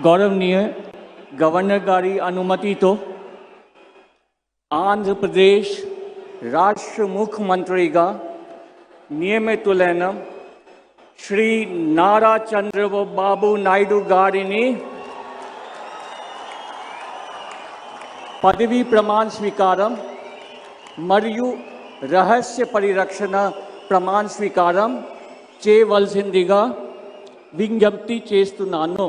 గౌరవనీయ గవర్నర్ గారి అనుమతితో ఆంధ్రప్రదేశ్ రాష్ట్ర ముఖ్యమంత్రిగా నియమితులైన శ్రీ నారా చంద్రబాబు నాయుడు గారిని పదవీ ప్రమాణ స్వీకారం మరియు రహస్య పరిరక్షణ ప్రమాణ స్వీకారం చేయవలసిందిగా విజ్ఞప్తి చేస్తున్నాను